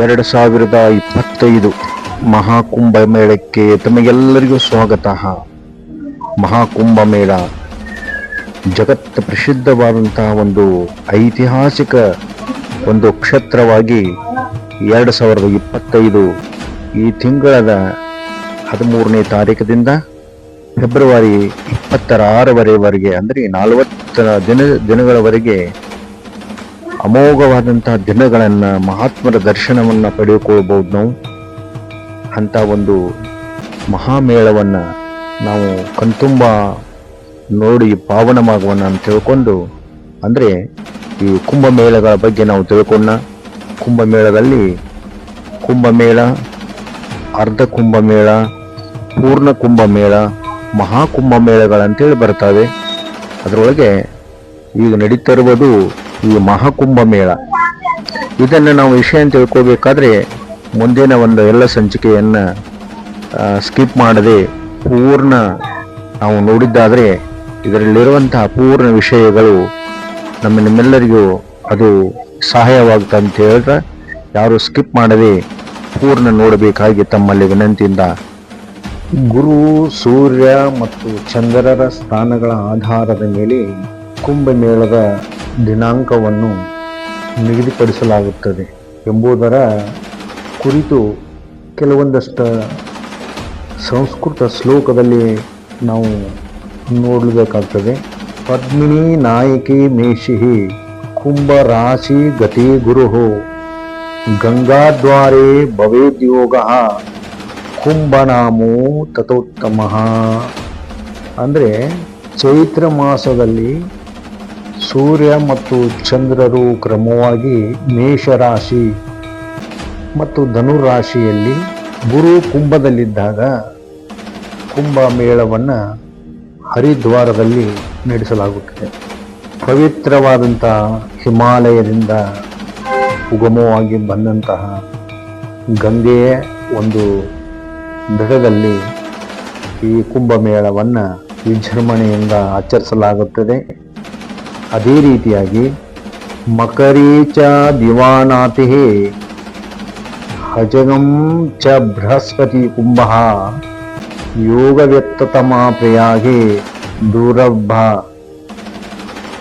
ಎರಡು ಸಾವಿರದ ಇಪ್ಪತ್ತೈದು ಮಹಾಕುಂಭ ಮೇಳಕ್ಕೆ ತಮಗೆಲ್ಲರಿಗೂ ಸ್ವಾಗತ. ಮಹಾಕುಂಭ ಮೇಳ ಜಗತ್ ಪ್ರಸಿದ್ಧವಾದಂತಹ ಒಂದು ಐತಿಹಾಸಿಕ ಒಂದು ಕ್ಷೇತ್ರವಾಗಿ ಎರಡು ಸಾವಿರದ ಇಪ್ಪತ್ತೈದು ಈ ತಿಂಗಳದ ಹದಿಮೂರನೇ ತಾರೀಕದಿಂದ ಫೆಬ್ರವರಿ ಇಪ್ಪತ್ತರ ಆರವರೆವರೆಗೆ, ಅಂದರೆ ನಲವತ್ತರ ದಿನ ದಿನಗಳವರೆಗೆ ಅಮೋಘವಾದಂತಹ ದಿನಗಳನ್ನು ಮಹಾತ್ಮರ ದರ್ಶನವನ್ನು ಪಡೆದುಕೊಳ್ಬೋದು ನಾವು. ಅಂಥ ಒಂದು ಮಹಾಮೇಳವನ್ನು ನಾವು ಕಣ್ತುಂಬ ನೋಡಿ ಪಾವನವಾಗುವನ್ನ ಅಂತ ತಿಳ್ಕೊಂಡು, ಅಂದರೆ ಈ ಕುಂಭಮೇಳಗಳ ಬಗ್ಗೆ ನಾವು ತಿಳ್ಕೊಂಡ, ಕುಂಭಮೇಳದಲ್ಲಿ ಕುಂಭಮೇಳ, ಅರ್ಧ ಕುಂಭಮೇಳ, ಪೂರ್ಣ ಕುಂಭಮೇಳ ಮಹಾಕುಂಭಮೇಳಗಳಂತೇಳಿ ಬರ್ತವೆ ಅದರೊಳಗೆ ಈಗ ನಡೀತಿರುವುದು ಈ ಮಹಾಕುಂಭ ಮೇಳ. ಇದನ್ನು ನಾವು ವಿಷಯ ತಿಳ್ಕೋಬೇಕಾದ್ರೆ ಮುಂದಿನ ಒಂದು ಎಲ್ಲ ಸಂಚಿಕೆಯನ್ನು ಸ್ಕಿಪ್ ಮಾಡದೆ ಪೂರ್ಣ ನಾವು ನೋಡಿದ್ದಾದರೆ ಇದರಲ್ಲಿರುವಂತಹ ಪೂರ್ಣ ವಿಷಯಗಳು ನಮ್ಮ ನಿಮ್ಮೆಲ್ಲರಿಗೂ ಅದು ಸಹಾಯವಾಗುತ್ತೆ ಅಂತ ಹೇಳಿದ್ರೆ ಯಾರು ಸ್ಕಿಪ್ ಮಾಡದೆ ಪೂರ್ಣ ನೋಡಬೇಕಾಗಿ ತಮ್ಮಲ್ಲಿ ವಿನಂತಿಯಿಂದ ಗುರು, ಸೂರ್ಯ ಮತ್ತು ಚಂದ್ರರ ಸ್ಥಾನಗಳ ಆಧಾರದ ಮೇಲೆ ಕುಂಭಮೇಳದ ದಿನಾಂಕವನ್ನು ನಿಗದಿಪಡಿಸಲಾಗುತ್ತದೆ ಎಂಬುದರ ಕುರಿತು ಕೆಲವೊಂದಷ್ಟು ಸಂಸ್ಕೃತ ಶ್ಲೋಕದಲ್ಲಿ ನಾವು ನೋಡಬೇಕಾಗ್ತದೆ. ಪದ್ಮಿನಿ ನಾಯಕಿ ಮೇಷಿ ಕುಂಭ ರಾಶಿ ಗತಿ ಗುರು ಗಂಗಾದ್ವಾರೆ ಭವೇದ್ಯೋಗ ಕುಂಭನಾಮೋ ತಥೋತ್ತಮ ಅಂದರೆ ಚೈತ್ರ ಮಾಸದಲ್ಲಿ ಸೂರ್ಯ ಮತ್ತು ಚಂದ್ರರು ಕ್ರಮವಾಗಿ ಮೇಷರಾಶಿ ಮತ್ತು ಧನುರಾಶಿಯಲ್ಲಿ ಗುರು ಕುಂಭದಲ್ಲಿದ್ದಾಗ ಕುಂಭ ಮೇಳವನ್ನು ಹರಿದ್ವಾರದಲ್ಲಿ ನಡೆಸಲಾಗುತ್ತದೆ. ಪವಿತ್ರವಾದಂತಹ ಹಿಮಾಲಯದಿಂದ ಉಗಮವಾಗಿ ಬಂದಂತಹ ಗಂಗೆಯ ಒಂದು ದಡದಲ್ಲಿ ಈ ಕುಂಭಮೇಳವನ್ನು ವಿಜೃಂಭಣೆಯಿಂದ ಆಚರಿಸಲಾಗುತ್ತದೆ. ಅದೇ ರೀತಿಯಾಗಿ, ಮಕರೀಚ ದಿವಾನಾತಿ ಹಜಗಂ ಚ ಬೃಹಸ್ಪತಿ ಕುಂಭ ಯೋಗವ್ಯಕ್ತತಮ ಪ್ರಯಾಗೆ ದೂರಭ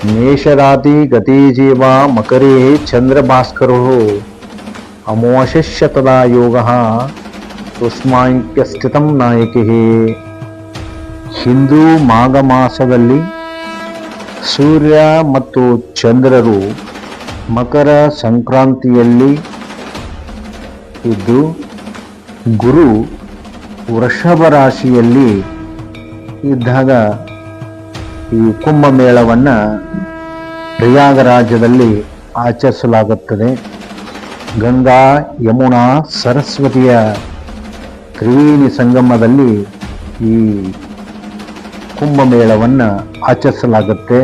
ಮೇಷರಾತಿ ಗತಿ ಜೀವ ಮಕರೇ ಚಂದ್ರಭಾಸ್ಕರೋ ಅಮೋಶಿಷ್ಯ ತದಾ ಯೋಗ ತುಸ್ಮಾಂಕ್ಯಸ್ಥಿತಂ ನಾಯಕಿ ಹಿಂದೂ ಮಾಘ ಮಾಸದಲ್ಲಿ ಸೂರ್ಯ ಮತ್ತು ಚಂದ್ರರು ಮಕರ ಸಂಕ್ರಾಂತಿಯಲ್ಲಿ ಇದ್ದು, ಗುರು ವೃಷಭ ರಾಶಿಯಲ್ಲಿ ಇದ್ದಾಗ ಈ ಕುಂಭಮೇಳವನ್ನು ಪ್ರಯಾಗರಾಜದಲ್ಲಿ ಆಚರಿಸಲಾಗುತ್ತದೆ. ಗಂಗಾ, ಯಮುನಾ, ಸರಸ್ವತಿಯ ತ್ರಿವೇಣಿ ಸಂಗಮದಲ್ಲಿ ಈ ಕುಂಭಮೇಳವನ್ನು ಆಚರಿಸಲಾಗುತ್ತೆ.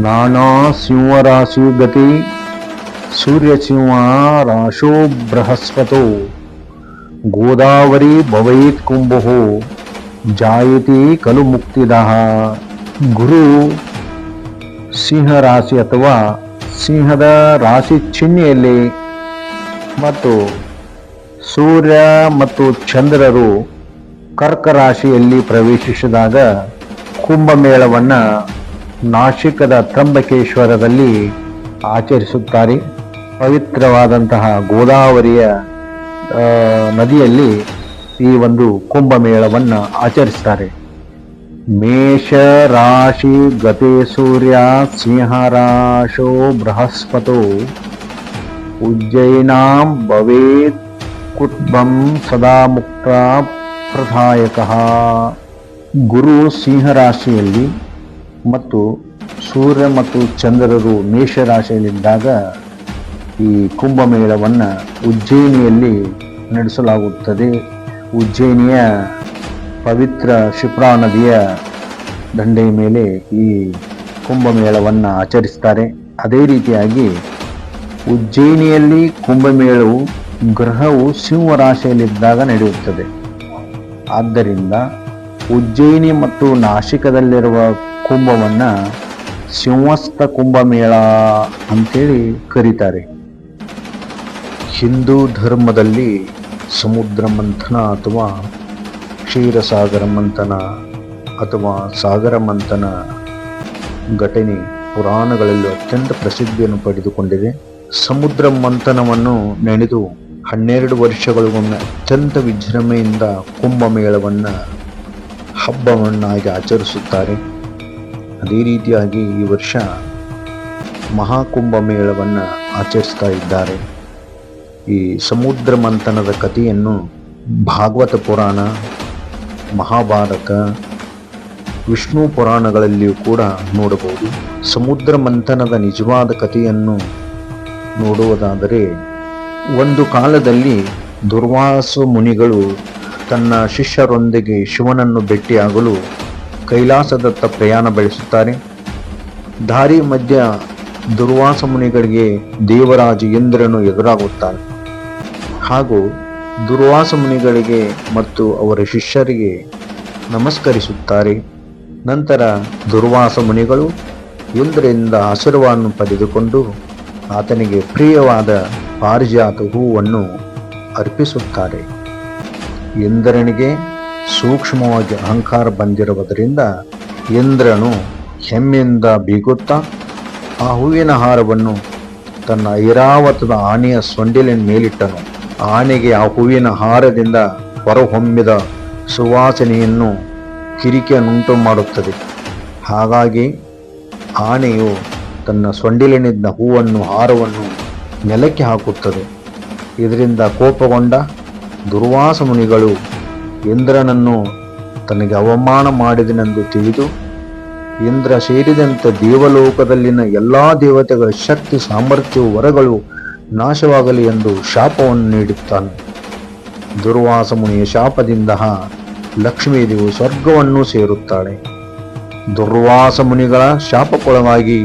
ನಾನಾ ಸಿಂಹರಾಶಿ ಗತಿ ಸೂರ್ಯ ಸಿಂಹ ರಾಶೋ ಬೃಹಸ್ಪತು, ಗೋದಾವರಿ ಭವೈತ್ ಕುಂಭೋ, ಜಾಯಿತಿ ಕಲು ಮುಕ್ತಿದ. ಗುರು ಸಿಂಹ ರಾಶಿ ಅಥವಾ ಸಿಂಹದ ರಾಶಿ ಚಿಹ್ನೆಯಲ್ಲಿ ಮತ್ತು ಸೂರ್ಯ ಮತ್ತು ಚಂದ್ರರು ಕರ್ಕ ರಾಶಿಯಲ್ಲಿ ಪ್ರವೇಶಿಸಿದಾಗ ಕುಂಭಮೇಳವನ್ನು ನಾಶಿಕದ ತ್ರಂಬಕೇಶ್ವರದಲ್ಲಿ ಆಚರಿಸುತ್ತಾರೆ. ಪವಿತ್ರವಾದಂತಹ ಗೋದಾವರಿಯ ನದಿಯಲ್ಲಿ ಈ ಒಂದು ಕುಂಭಮೇಳವನ್ನು ಆಚರಿಸ್ತಾರೆ. ಮೇಷ ರಾಶಿ ಗತೆ ಸೂರ್ಯ ಸಿಂಹ ರಾಶೋ ಬೃಹಸ್ಪತೋ, ಉಜ್ಜಯಿನಾಂ ಭವೇತ್ ಕುಟ್ಬಂ ಸದಾ ಮುಕ್ತ ಪ್ರದಾಯಕ ಗುರು ಸಿಂಹರಾಶಿಯಲ್ಲಿ ಮತ್ತು ಸೂರ್ಯ ಮತ್ತು ಚಂದ್ರರು ಮೇಷರಾಶಿಯಲ್ಲಿದ್ದಾಗ ಈ ಕುಂಭಮೇಳವನ್ನು ಉಜ್ಜಯಿನಿಯಲ್ಲಿ ನಡೆಸಲಾಗುತ್ತದೆ. ಉಜ್ಜಯಿನಿಯ ಪವಿತ್ರ ಶಿಪ್ರಾ ನದಿಯ ದಂಡೆಯ ಮೇಲೆ ಈ ಕುಂಭಮೇಳವನ್ನು ಆಚರಿಸ್ತಾರೆ. ಅದೇ ರೀತಿಯಾಗಿ ಉಜ್ಜಯಿನಿಯಲ್ಲಿ ಕುಂಭಮೇಳವು ಗ್ರಹವು ಸಿಂಹ ರಾಶಿಯಲ್ಲಿದ್ದಾಗ ನಡೆಯುತ್ತದೆ. ಆದ್ದರಿಂದ ಉಜ್ಜಯಿನಿ ಮತ್ತು ನಾಶಿಕದಲ್ಲಿರುವ ಕುಂಭವನ್ನು ಸಿಂಹಸ್ಥ ಕುಂಭಮೇಳ ಅಂತೇಳಿ ಕರೀತಾರೆ. ಹಿಂದೂ ಧರ್ಮದಲ್ಲಿ ಸಮುದ್ರ ಮಂಥನ ಅಥವಾ ಕ್ಷೀರಸಾಗರ ಮಂಥನ ಅಥವಾ ಸಾಗರ ಮಂಥನ ಘಟನೆ ಪುರಾಣಗಳಲ್ಲಿ ಅತ್ಯಂತ ಪ್ರಸಿದ್ಧಿಯನ್ನು ಪಡೆದುಕೊಂಡಿದೆ. ಸಮುದ್ರ ಮಂಥನವನ್ನು ನೆನೆದು ಹನ್ನೆರಡು ವರ್ಷಗಳಿಗೊಮ್ಮೆ ಅತ್ಯಂತ ವಿಜೃಂಭೆಯಿಂದ ಕುಂಭಮೇಳವನ್ನು, ಹಬ್ಬವನ್ನಾಗಿ ಆಚರಿಸುತ್ತಾರೆ. ಅದೇ ರೀತಿಯಾಗಿ ಈ ವರ್ಷ ಮಹಾಕುಂಭಮೇಳವನ್ನು ಆಚರಿಸ್ತಾ ಇದ್ದಾರೆ. ಈ ಸಮುದ್ರ ಮಂಥನದ ಕಥೆಯನ್ನು ಭಾಗವತ ಪುರಾಣ, ಮಹಾಭಾರತ, ವಿಷ್ಣು ಪುರಾಣಗಳಲ್ಲಿಯೂ ಕೂಡ ನೋಡಬಹುದು. ಸಮುದ್ರ ಮಂಥನದ ನಿಜವಾದ ಕಥೆಯನ್ನು ನೋಡುವುದಾದರೆ ಒಂದು ಕಾಲದಲ್ಲಿ ದುರ್ವಾಸು ಮುನಿಗಳು ತನ್ನ ಶಿಷ್ಯರೊಂದಿಗೆ ಶಿವನನ್ನು ಭೇಟಿಯಾಗಲು ಕೈಲಾಸದತ್ತ ಪ್ರಯಾಣ ಬೆಳೆಸುತ್ತಾರೆ. ದಾರಿ ಮಧ್ಯ ದುರ್ವಾಸ ಮುನಿಗಳಿಗೆ ದೇವರಾಜ ಇಂದ್ರನು ಎದುರಾಗುತ್ತಾನೆ. ಹಾಗೂ ದುರ್ವಾಸ ಮುನಿಗಳಿಗೆ ಮತ್ತು ಅವರ ಶಿಷ್ಯರಿಗೆ ನಮಸ್ಕರಿಸುತ್ತಾರೆ. ನಂತರ ದುರ್ವಾಸ ಮುನಿಗಳು ಇಂದ್ರರಿಂದ ಆಶೀರ್ವಾದವನ್ನು ಪಡೆದುಕೊಂಡು ಆತನಿಗೆ ಪ್ರಿಯವಾದ ಪಾರಿಜಾತ ಹೂವನ್ನು ಅರ್ಪಿಸುತ್ತಾರೆ. ಇಂದ್ರನಿಗೆ ಸೂಕ್ಷ್ಮವಾಗಿ ಅಹಂಕಾರ ಬಂದಿರುವುದರಿಂದ ಇಂದ್ರನು ಹೆಮ್ಮೆಯಿಂದ ಬೀಗುತ್ತಾ ಆ ಹೂವಿನ ಹಾರವನ್ನು ತನ್ನ ಐರಾವತದ ಆನೆಯ ಸೊಂಡಿಲಿನ ಮೇಲಿಟ್ಟನು. ಆನೆಗೆ ಆ ಹೂವಿನ ಹಾರದಿಂದ ಹೊರಹೊಮ್ಮಿದ ಸುವಾಸನೆಯನ್ನು ಕಿರಿಕಿಯನ್ನುಂಟು ಮಾಡುತ್ತದೆ ಹಾಗಾಗಿ ಆನೆಯು ತನ್ನ ಸೊಂಡಿಲಿನಿಂದ ಹೂವನ್ನು, ಹಾರವನ್ನು ನೆಲಕ್ಕೆ ಹಾಕುತ್ತದೆ. ಇದರಿಂದ ಕೋಪಗೊಂಡ ದುರ್ವಾಸ ಮುನಿಗಳು ಇಂದ್ರನನ್ನು ತನಗೆ ಅವಮಾನ ಮಾಡಿದನೆಂದು ತಿಳಿದು, ಇಂದ್ರ ಸೇರಿದಂತೆ ದೇವಲೋಕದಲ್ಲಿನ ಎಲ್ಲ ದೇವತೆಗಳ ಶಕ್ತಿ, ಸಾಮರ್ಥ್ಯವು, ವರಗಳು ನಾಶವಾಗಲಿ ಎಂದು ಶಾಪವನ್ನು ನೀಡುತ್ತಾನೆ. ದುರ್ವಾಸ ಮುನಿಯ ಶಾಪದಿಂದ ಲಕ್ಷ್ಮೀದೇವಿ ಸ್ವರ್ಗವನ್ನು ಸೇರುತ್ತಾಳೆ. ದುರ್ವಾಸ ಮುನಿಗಳ ಶಾಪಕ್ಕೊಳಗಾಗಿ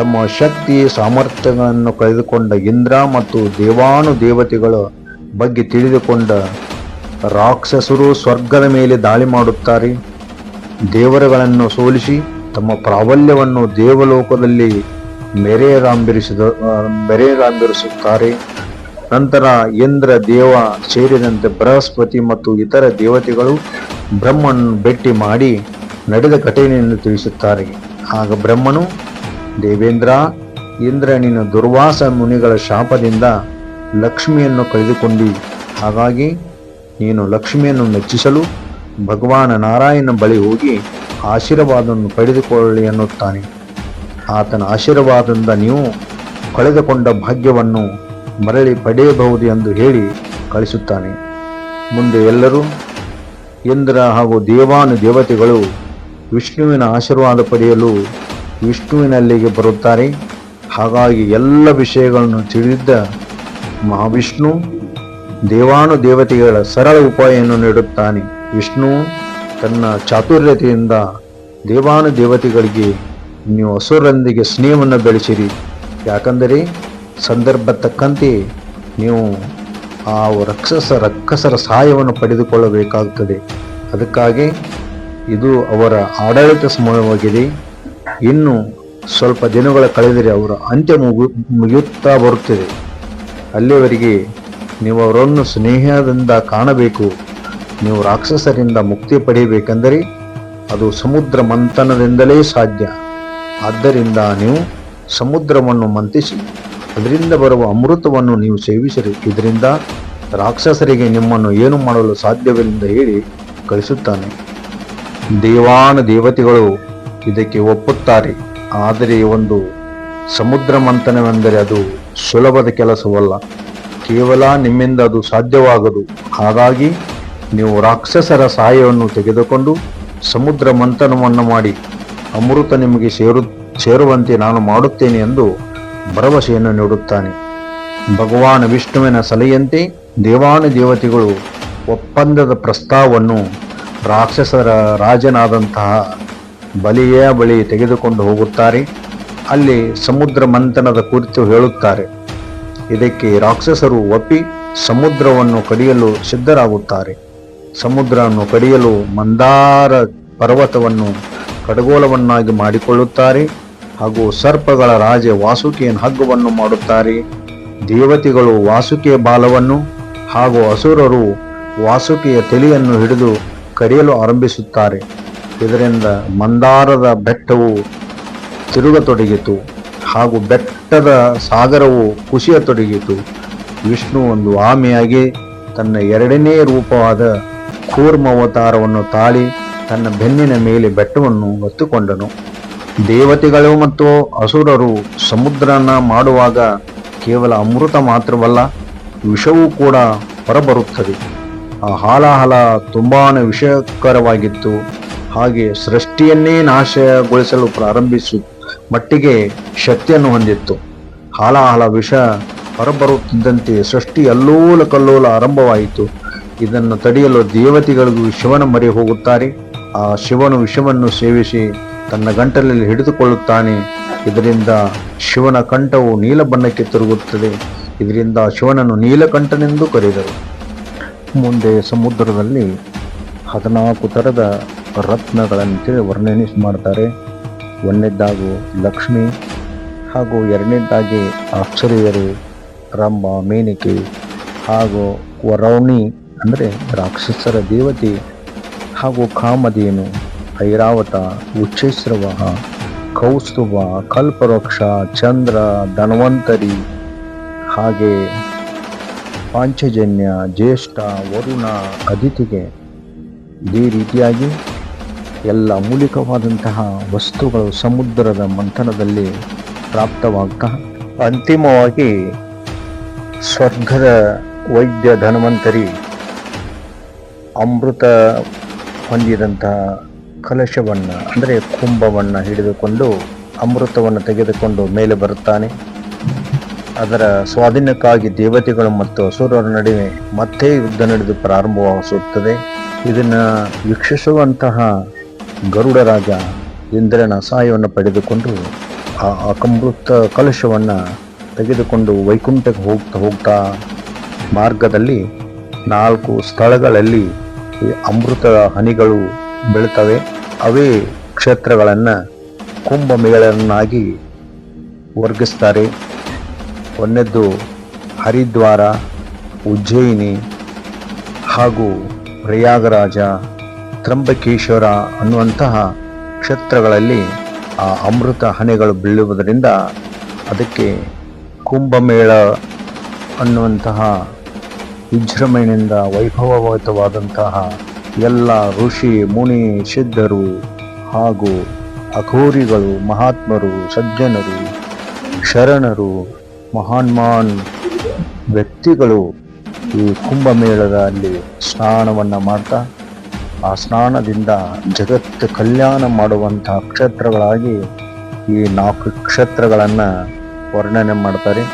ತಮ್ಮ ಶಕ್ತಿ, ಸಾಮರ್ಥ್ಯಗಳನ್ನು ಕಳೆದುಕೊಂಡ ಇಂದ್ರ ಮತ್ತು ದೇವಾನು ದೇವತೆಗಳ ಬಗ್ಗೆ ತಿಳಿದುಕೊಂಡ ರಾಕ್ಷಸರು ಸ್ವರ್ಗದ ಮೇಲೆ ದಾಳಿ ಮಾಡುತ್ತಾರೆ. ದೇವರುಗಳನ್ನು ಸೋಲಿಸಿ ತಮ್ಮ ಪ್ರಾಬಲ್ಯವನ್ನು ದೇವಲೋಕದಲ್ಲಿ ಮೆರೆಯರಾಂಬಿರಿಸಿದ, ಮೆರೆಯರಾಂಬಿರಿಸುತ್ತಾರೆ. ನಂತರ ಇಂದ್ರ, ದೇವ ಸೇರಿದಂತೆ ಬೃಹಸ್ಪತಿ ಮತ್ತು ಇತರ ದೇವತೆಗಳು ಬ್ರಹ್ಮನ್ ಭೇಟಿ ಮಾಡಿ ನಡೆದ ಘಟನೆಯನ್ನು ತಿಳಿಸುತ್ತಾರೆ. ಆಗ ಬ್ರಹ್ಮನು ದೇವೇಂದ್ರ, ಇಂದ್ರ ನೀನು ದುರ್ವಾಸ ಮುನಿಗಳ ಶಾಪದಿಂದ ಲಕ್ಷ್ಮಿಯನ್ನು ಕಳೆದುಕೊಂಡಿ. ಹಾಗಾಗಿ ನೀನು ಲಕ್ಷ್ಮಿಯನ್ನು ಮೆಚ್ಚಿಸಲು ಭಗವಾನ ನಾರಾಯಣ ಬಳಿ ಹೋಗಿ ಆಶೀರ್ವಾದವನ್ನು ಪಡೆದುಕೊಳ್ಳಿ ಎನ್ನುತ್ತಾನೆ ಆತನ ಆಶೀರ್ವಾದದಿಂದ ನೀವು ಕಳೆದುಕೊಂಡ ಭಾಗ್ಯವನ್ನು ಮರಳಿ ಪಡೆಯಬಹುದು ಎಂದು ಹೇಳಿ ಕಳಿಸುತ್ತಾನೆ. ಮುಂದೆ ಎಲ್ಲರೂ ಇಂದ್ರ ಹಾಗೂ ದೇವಾನು ದೇವತೆಗಳು ವಿಷ್ಣುವಿನ ಆಶೀರ್ವಾದ ಪಡೆಯಲು ವಿಷ್ಣುವಿನಲ್ಲಿಗೆ ಬರುತ್ತಾರೆ. ಹಾಗಾಗಿ ಎಲ್ಲ ವಿಷಯಗಳನ್ನು ತಿಳಿದಿದ್ದ ಮಹಾವಿಷ್ಣು ದೇವಾನು ದೇವತೆಗಳ ಸರಳ ಉಪಾಯವನ್ನು ನೀಡುತ್ತಾನೆ. ವಿಷ್ಣು ತನ್ನ ಚಾತುರ್ಯತೆಯಿಂದ ದೇವಾನು ದೇವತೆಗಳಿಗೆ ನೀವು ಹಸುರೊಂದಿಗೆ ಸ್ನೇಹವನ್ನು ಬೆಳೆಸಿರಿ. ಯಾಕಂದರೆ ಸಂದರ್ಭ ತಕ್ಕಂತೆ ನೀವು ಆ ರಕ್ಷಸ ರಕ್ಕಸರ ಸಹಾಯವನ್ನು ಪಡೆದುಕೊಳ್ಳಬೇಕಾಗುತ್ತದೆ. ಅದಕ್ಕಾಗಿ ಇದು ಅವರ ಆಡಳಿತ ಸಮಯವಾಗಿದೆ. ಇನ್ನು ಸ್ವಲ್ಪ ದಿನಗಳ ಕಳೆದರೆ ಅವರ ಅಂತ್ಯ ಮುಗು, ಮುಗಿಯುತ್ತಾ ಬರುತ್ತದೆ. ಅಲ್ಲಿಯವರೆಗೆ ನೀವು ಅವರನ್ನು ಸ್ನೇಹದಿಂದ ಕಾಣಬೇಕು. ನೀವು ರಾಕ್ಷಸರಿಂದ ಮುಕ್ತಿ ಪಡೆಯಬೇಕೆಂದರೆ ಅದು ಸಮುದ್ರ ಮಂಥನದಿಂದಲೇ ಸಾಧ್ಯ. ಆದ್ದರಿಂದ ನೀವು ಸಮುದ್ರವನ್ನು ಮಂತಿಸಿ ಅದರಿಂದ ಬರುವ ಅಮೃತವನ್ನು ನೀವು ಸೇವಿಸಿರಿ. ಇದರಿಂದ ರಾಕ್ಷಸರಿಗೆ ನಿಮ್ಮನ್ನು ಏನು ಮಾಡಲು ಸಾಧ್ಯವಿಲ್ಲ ಹೇಳಿ ಕಳಿಸುತ್ತಾನೆ. ದೇವಾನ ದೇವತೆಗಳು ಇದಕ್ಕೆ ಒಪ್ಪುತ್ತಾರೆ. ಆದರೆ ಒಂದು ಸಮುದ್ರ ಮಂಥನವೆಂದರೆ ಅದು ಸುಲಭದ ಕೆಲಸವಲ್ಲ. ಕೇವಲ ನಿಮ್ಮಿಂದ ಅದು ಸಾಧ್ಯವಾಗದು. ಹಾಗಾಗಿ ನೀವು ರಾಕ್ಷಸರ ಸಹಾಯವನ್ನು ತೆಗೆದುಕೊಂಡು ಸಮುದ್ರ ಮಂಥನವನ್ನು ಮಾಡಿ. ಅಮೃತ ನಿಮಗೆ ಸೇರು, ಸೇರುವಂತೆ ನಾನು ಮಾಡುತ್ತೇನೆ ಎಂದು ಭರವಸೆಯನ್ನು ನೀಡುತ್ತಾನೆ. ಭಗವಾನ್ ವಿಷ್ಣುವಿನ ಸಲಹೆಯಂತೆ ದೇವಾನು ದೇವತೆಗಳು ಒಪ್ಪಂದದ ಪ್ರಸ್ತಾವವನ್ನು ರಾಕ್ಷಸರ ರಾಜನಾದಂತಹ ಬಲಿಯ ಬಳಿ ತೆಗೆದುಕೊಂಡು ಹೋಗುತ್ತಾರೆ. ಅಲ್ಲಿ ಸಮುದ್ರ ಮಂಥನದ ಕುರಿತು ಹೇಳುತ್ತಾರೆ. ಇದಕ್ಕೆ ರಾಕ್ಷಸರು ಒಪ್ಪಿ ಸಮುದ್ರವನ್ನು ಕಡಿಯಲು ಸಿದ್ಧರಾಗುತ್ತಾರೆ. ಸಮುದ್ರವನ್ನು ಕಡಿಯಲು ಮಂದಾರ ಪರ್ವತವನ್ನು ಕಡಗೋಲವನ್ನಾಗಿ ಮಾಡಿಕೊಳ್ಳುತ್ತಾರೆ ಹಾಗೂ ಸರ್ಪಗಳ ರಾಜ ವಾಸುಕಿಯ ಹಗ್ಗವನ್ನು ಮಾಡುತ್ತಾರೆ. ದೇವತೆಗಳು ವಾಸುಕಿಯ ಬಾಲವನ್ನು ಹಾಗೂ ಅಸುರರು ವಾಸುಕಿಯ ತಲೆಯನ್ನು ಹಿಡಿದು ಕಡಿಯಲು ಆರಂಭಿಸುತ್ತಾರೆ. ಇದರಿಂದ ಮಂದಾರದ ಬೆಟ್ಟವು ತಿರುಗತೊಡಗಿತು ಹಾಗೂ ಬೆಟ್ಟದ ಸಾಗರವು ಕುಸಿಯತೊಡಗಿತು. ವಿಷ್ಣು ಒಂದು ಆಮೆಯಾಗಿ ತನ್ನ ಎರಡನೇ ರೂಪವಾದ ಕೂರ್ಮ ಅವತಾರವನ್ನು ತಾಳಿ ತನ್ನ ಬೆನ್ನಿನ ಮೇಲೆ ಬೆಟ್ಟವನ್ನು ಹೊತ್ತುಕೊಂಡನು. ದೇವತೆಗಳು ಮತ್ತು ಅಸುರರು ಸಮುದ್ರನ ಮಾಡುವಾಗ ಕೇವಲ ಅಮೃತ ಮಾತ್ರವಲ್ಲ, ವಿಷವೂ ಕೂಡ ಹೊರಬರುತ್ತದೆ. ಆ ಹಾಲಾಹಲ ತುಂಬಾ ವಿಷಕರವಾಗಿತ್ತು. ಹಾಗೆ ಸೃಷ್ಟಿಯನ್ನೇ ನಾಶಗೊಳಿಸಲು ಪ್ರಾರಂಭಿಸು ಮಟ್ಟಿಗೆ ಶಕ್ತಿಯನ್ನು ಹೊಂದಿತ್ತು. ಹಾಲಾಹಲ ವಿಷ ಹೊರಬರುತ್ತಿದ್ದಂತೆ ಸೃಷ್ಟಿ ಅಲ್ಲೋಲ ಕಲ್ಲೋಲ ಆರಂಭವಾಯಿತು. ಇದನ್ನು ತಡೆಯಲು ದೇವತೆಗಳಿಗೂ ಶಿವನ ಮರೆ ಹೋಗುತ್ತಾರೆ. ಆ ಶಿವನು ವಿಷವನ್ನು ಸೇವಿಸಿ ತನ್ನ ಗಂಟಲಲ್ಲಿ ಹಿಡಿದುಕೊಳ್ಳುತ್ತಾನೆ. ಇದರಿಂದ ಶಿವನ ಕಂಠವು ನೀಲ ಬಣ್ಣಕ್ಕೆ ತಿರುಗುತ್ತದೆ. ಇದರಿಂದ ಶಿವನನ್ನು ನೀಲಕಂಠನೆಂದು ಕರೆದರು. ಮುಂದೆ ಸಮುದ್ರದಲ್ಲಿ ಹದಿನಾಲ್ಕು ಥರದ ರತ್ನಗಳಂತೇಳಿ ವರ್ಣನೆ ಮಾಡ್ತಾರೆ. ಒಂದನೇದ್ದಾಗು ಲಕ್ಷ್ಮಿ ಹಾಗೂ ಎರಡನೇದಾಗಿ ಆಶ್ಚರ್ಯರು, ರಂಭ, ಮೇನಿಕೆ ಹಾಗೂ ವರೌಣಿ ಅಂದರೆ ರಾಕ್ಷಸರ ದೇವತೆ ಹಾಗೂ ಕಾಮಧೇನು, ಐರಾವತ, ಉಚ್ಚೈಸ್ರವ, ಕೌಸ್ತುಭ, ಕಲ್ಪವೃಕ್ಷ, ಚಂದ್ರ, ಧನ್ವಂತರಿ ಹಾಗೆ ಪಾಂಚಜನ್ಯ, ಜ್ಯೇಷ್ಠ, ವರುಣ, ಅದಿತಿಗೆ ಇದೇ ರೀತಿಯಾಗಿ ಎಲ್ಲ ಮೂಲಿಕವಾದಂತಹ ವಸ್ತುಗಳು ಸಮುದ್ರದ ಮಂಥನದಲ್ಲಿ ಪ್ರಾಪ್ತವಾಗ್ತಾ ಅಂತಿಮವಾಗಿ ಸ್ವರ್ಗದ ವೈದ್ಯ ಧನ್ವಂತರಿ ಅಮೃತ ಹೊಂದಿದಂತಹ ಕಲಶವನ್ನು, ಅಂದರೆ ಕುಂಭವನ್ನು ಹಿಡಿದುಕೊಂಡು ಅಮೃತವನ್ನು ತೆಗೆದುಕೊಂಡು ಮೇಲೆ ಬರುತ್ತಾನೆ. ಅದರ ಸ್ವಾಧೀನಕ್ಕಾಗಿ ದೇವತೆಗಳು ಮತ್ತು ಅಸುರರ ನಡುವೆ ಮತ್ತೆ ಯುದ್ಧ ನಡೆದು ಪ್ರಾರಂಭವಾಗಿಸುತ್ತದೆ ಇದನ್ನು ವೀಕ್ಷಿಸುವಂತಹ ಗರುಡ ರಾಜ ಇಂದ್ರನ ಸಹಾಯವನ್ನು ಪಡೆದುಕೊಂಡು ಆ ಅಕಮೃತ ಕಲಶವನ್ನು ತೆಗೆದುಕೊಂಡು ವೈಕುಂಠಕ್ಕೆ ಹೋಗ್ತಾ ಹೋಗ್ತಾ ಮಾರ್ಗದಲ್ಲಿ ನಾಲ್ಕು ಸ್ಥಳಗಳಲ್ಲಿ ಈ ಅಮೃತ ಹನಿಗಳು ಬೆಳೀತವೆ. ಅವೇ ಕ್ಷೇತ್ರಗಳನ್ನು ಕುಂಭಮೇಳನ್ನಾಗಿ ವರ್ಗಿಸ್ತಾರೆ. ಒಂದೆದ್ದು ಹರಿದ್ವಾರ, ಉಜ್ಜಯಿನಿ ಹಾಗೂ ಪ್ರಯಾಗರಾಜ. ತ್ರಂಬಕೇಶ್ವರ ಅನ್ನುವಂತಹ ಕ್ಷೇತ್ರಗಳಲ್ಲಿ ಆ ಅಮೃತ ಹನಿಗಳು ಬೀಳುವುದರಿಂದ ಅದಕ್ಕೆ ಕುಂಭಮೇಳ ಅನ್ನುವಂತಹ ವಿಜೃಂಭಣೆಯಿಂದ ವೈಭವಯುತವಾದಂತಹ ಎಲ್ಲ ಋಷಿ, ಮುನಿ, ಸಿದ್ಧರು ಹಾಗೂ ಅಘೋರಿಗಳು, ಮಹಾತ್ಮರು, ಸಜ್ಜನರು, ಶರಣರು ಮಹಾನ್ ಮಹಾನ್ ವ್ಯಕ್ತಿಗಳು ಈ ಕುಂಭಮೇಳದಲ್ಲಿ ಸ್ನಾನವನ್ನು ಮಾಡ್ತಾ ಆ ಸ್ನಾನದಿಂದ ಜಗತ್ತು ಕಲ್ಯಾಣ ಮಾಡುವಂತಹ ಕ್ಷೇತ್ರಗಳಾಗಿ ಈ ನಾಲ್ಕು ಕ್ಷೇತ್ರಗಳನ್ನು ವರ್ಣನೆ ಮಾಡ್ತಾರೆ.